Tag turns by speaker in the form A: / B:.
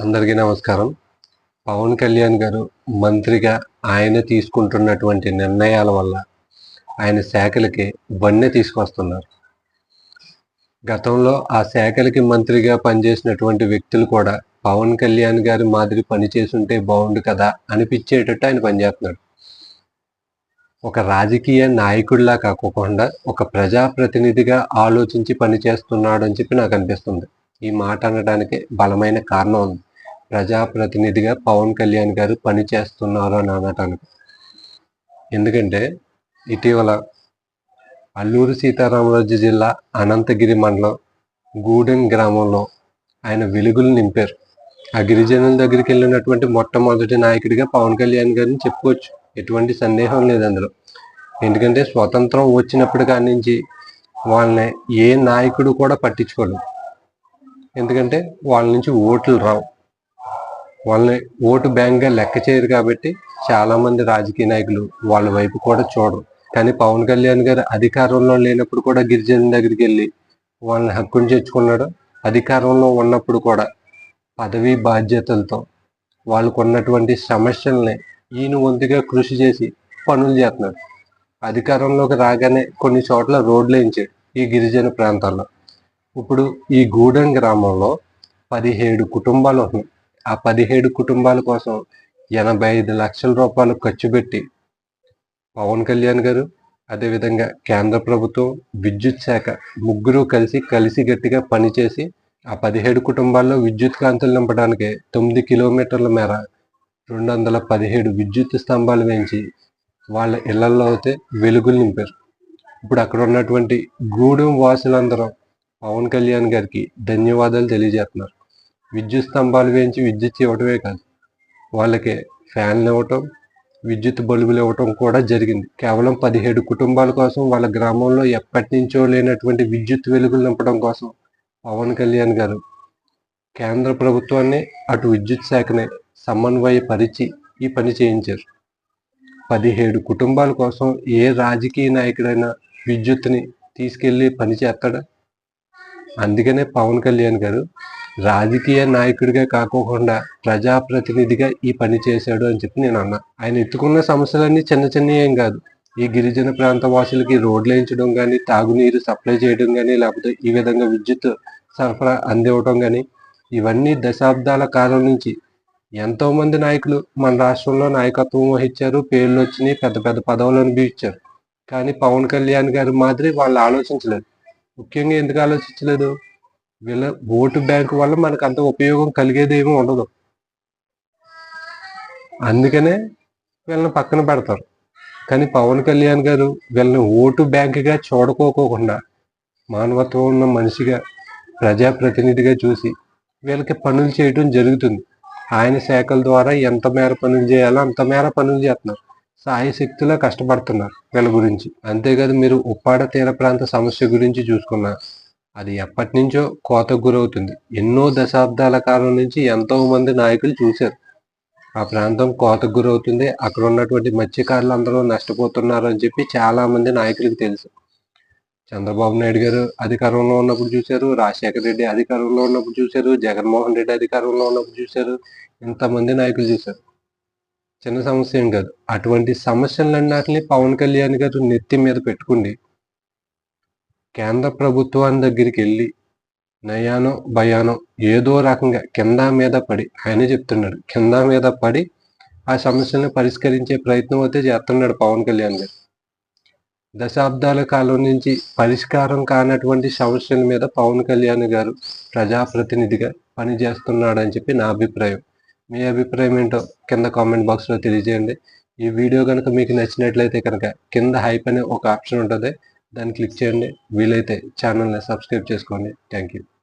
A: అందరికీ నమస్కారం. పవన్ కళ్యాణ్ గారు మంత్రిగా ఆయన తీసుకుంటున్నటువంటి నిర్ణయాల వల్ల ఆయన శాఖలకి వన్నె తీసుకొస్తున్నారు. గతంలో ఆ శాఖలకి మంత్రిగా పనిచేసినటువంటి వ్యక్తులు కూడా పవన్ కళ్యాణ్ గారి మాదిరి పని చేసుంటే బాగుండు కదా అనిపించేటట్టు ఆయన పనిచేస్తున్నాడు. ఒక రాజకీయ నాయకుడిలా కాకోకుండా ఒక ప్రజాప్రతినిధిగా ఆలోచించి పనిచేస్తున్నాడు అని చెప్పి నాకు అనిపిస్తుంది. ఈ మాట అనడానికి బలమైన కారణం ఉంది. ప్రజాప్రతినిధిగా పవన్ కళ్యాణ్ గారు పనిచేస్తున్నారు అని అనటానికి. ఎందుకంటే ఇటీవల అల్లూరు సీతారామరాజు జిల్లా అనంతగిరి మండలం గూడెం గ్రామంలో ఆయన వెలుగులు నింపారు. ఆ గిరిజనుల దగ్గరికి వెళ్ళినటువంటి మొట్టమొదటి నాయకుడిగా పవన్ కళ్యాణ్ గారిని చెప్పుకోవచ్చు. ఎటువంటి సందేహం లేదు అందులో. ఎందుకంటే స్వతంత్రం వచ్చినప్పుడు కాడి నుంచి వాళ్ళని ఏ నాయకుడు కూడా పట్టించుకోలేదు. ఎందుకంటే వాళ్ళ నుంచి ఓట్లు రావు. వాళ్ళని ఓటు బ్యాంక్గా లెక్క చేయరు కాబట్టి చాలామంది రాజకీయ నాయకులు వాళ్ళ వైపు కూడా చూడరు. కానీ పవన్ కళ్యాణ్ గారు అధికారంలో లేనప్పుడు కూడా గిరిజన దగ్గరికి వెళ్ళి వాళ్ళని హక్కును చేర్చుకున్నాడు. అధికారంలో ఉన్నప్పుడు కూడా పదవీ బాధ్యతలతో వాళ్ళకు ఉన్నటువంటి సమస్యల్ని ఈయన వంతుగా కృషి చేసి పనులు చేస్తున్నాడు అధికారంలోకి రాగానే కొన్ని చోట్ల రోడ్లు వేయించాడు ఈ గిరిజన ప్రాంతాల్లో. ఇప్పుడు ఈ గూడెం గ్రామంలో పదిహేడు కుటుంబాలు ఉన్నాయి ఆ పదిహేడు కుటుంబాల కోసం ఎనభై ఐదు లక్షల రూపాయలు ఖర్చు పెట్టి పవన్ కళ్యాణ్ గారు అదేవిధంగా కేంద్ర ప్రభుత్వం విద్యుత్ శాఖ ముగ్గురు కలిసి కలిసి గట్టిగా పనిచేసి ఆ పదిహేడు కుటుంబాల్లో విద్యుత్ కాంతులు నింపడానికి తొమ్మిది కిలోమీటర్ల మేర రెండు వందల పదిహేడు విద్యుత్ స్తంభాలు వేయించి వాళ్ళ ఇళ్ళలో అయితే వెలుగులు నింపారు. ఇప్పుడు అక్కడ ఉన్నటువంటి గూడెం వాసులందరూ పవన్ కళ్యాణ్ గారికి ధన్యవాదాలు తెలియజేస్తున్నారు. విద్యుత్ స్తంభాలు వేయించి విద్యుత్ ఇవ్వటమే కాదు వాళ్ళకి ఫ్యాన్లు ఇవ్వటం విద్యుత్ బల్బులు ఇవ్వటం కూడా జరిగింది. కేవలం పదిహేడు కుటుంబాల కోసం వాళ్ళ గ్రామంలో ఎప్పటి నుంచో లేనటువంటి విద్యుత్ వెలుగులు నింపడం కోసం పవన్ కళ్యాణ్ గారు కేంద్ర ప్రభుత్వాన్ని అటు విద్యుత్ శాఖని సమన్వయపరిచి ఈ పని చేయించారు. పదిహేడు కుటుంబాల కోసం ఏ రాజకీయ నాయకుడైనా విద్యుత్ని తీసుకెళ్ళి పని చేస్తాడా? అందుకనే పవన్ కళ్యాణ్ గారు రాజకీయ నాయకుడిగా కాకోకుండా ప్రజాప్రతినిధిగా ఈ పని చేశాడు అని చెప్పి నేను అన్నా. ఆయన ఎత్తుకున్న సమస్యలన్నీ చిన్న చిన్న ఏం కాదు. ఈ గిరిజన ప్రాంత వాసులకి రోడ్లు వేయించడం కానీ తాగునీరు సప్లై చేయడం కానీ లేకపోతే ఈ విధంగా విద్యుత్ సరఫరా అందివ్వడం కానీ ఇవన్నీ దశాబ్దాల కాలం నుంచి ఎంతో మంది నాయకులు మన రాష్ట్రంలో నాయకత్వం వహించారు పేర్లు వచ్చినాయి పెద్ద పెద్ద పదవులు అనుభవించారు. కానీ పవన్ కళ్యాణ్ గారి మాదిరి వాళ్ళు ఆలోచించలేదు. ముఖ్యంగా ఎందుకు ఆలోచించలేదు? వీళ్ళ ఓటు బ్యాంకు వల్ల మనకు అంత ఉపయోగం కలిగేది ఏమీ ఉండదు. అందుకనే వీళ్ళని పక్కన పెడతారు. కానీ పవన్ కళ్యాణ్ గారు వీళ్ళని ఓటు బ్యాంకుగా చూడకోకోకుండా మానవత్వం ఉన్న మనిషిగా ప్రజాప్రతినిధిగా చూసి వీళ్ళకి పనులు చేయడం జరుగుతుంది. ఆయన శాఖల ద్వారా ఎంత మేర పనులు చేయాలో అంత మేర పనులు చేస్తున్నారు. సాయ శక్తిలో కష్టపడుతున్నారు వీళ్ళ గురించి. అంతేకాదు మీరు ఉప్పాడ తీర ప్రాంత సమస్య గురించి చూసుకున్నారు అది ఎప్పటి నుంచో కోతకు గురవుతుంది. ఎన్నో దశాబ్దాల కాలం నుంచి ఎంతో మంది నాయకులు చూశారు. ఆ ప్రాంతం కోతకు గురవుతుంది. అక్కడ ఉన్నటువంటి మత్స్యకారులు అందరూ నష్టపోతున్నారు అని చెప్పి చాలా మంది నాయకులకు తెలుసు. చంద్రబాబు నాయుడు గారు అధికారంలో ఉన్నప్పుడు చూశారు. రాజశేఖర రెడ్డి అధికారంలో ఉన్నప్పుడు చూశారు. జగన్మోహన్ రెడ్డి అధికారంలో ఉన్నప్పుడు చూశారు. ఇంతమంది నాయకులు చూశారు. చిన్న సమస్య ఏం కాదు. అటువంటి సమస్యలన్నింటినీ పవన్ కళ్యాణ్ గారు నెత్తి మీద పెట్టుకుండి కేంద్ర ప్రభుత్వాన్ని దగ్గరికి వెళ్ళి నయానో భయానో ఏదో రకంగా కింద మీద పడి ఆయన చెప్తున్నాడు. కింద మీద పడి ఆ సమస్యలను పరిష్కరించే ప్రయత్నం అయితే చేస్తున్నాడు పవన్ కళ్యాణ్ గారు. దశాబ్దాల కాలం నుంచి పరిష్కారం కానటువంటి సమస్యల మీద పవన్ కళ్యాణ్ గారు ప్రజాప్రతినిధిగా పనిచేస్తున్నాడు అని చెప్పి నా అభిప్రాయం. మీ అభిప్రాయం ఏంటో కింద కామెంట్ బాక్స్లో తెలియజేయండి. ఈ వీడియో కనుక మీకు నచ్చినట్లయితే కనుక కింద హైప్ అనే ఒక ఆప్షన్ ఉంటుంది. దాన్ని క్లిక్ చేయండి. వీలైతే ఛానల్ని సబ్స్క్రైబ్ చేసుకోండి. Thank you.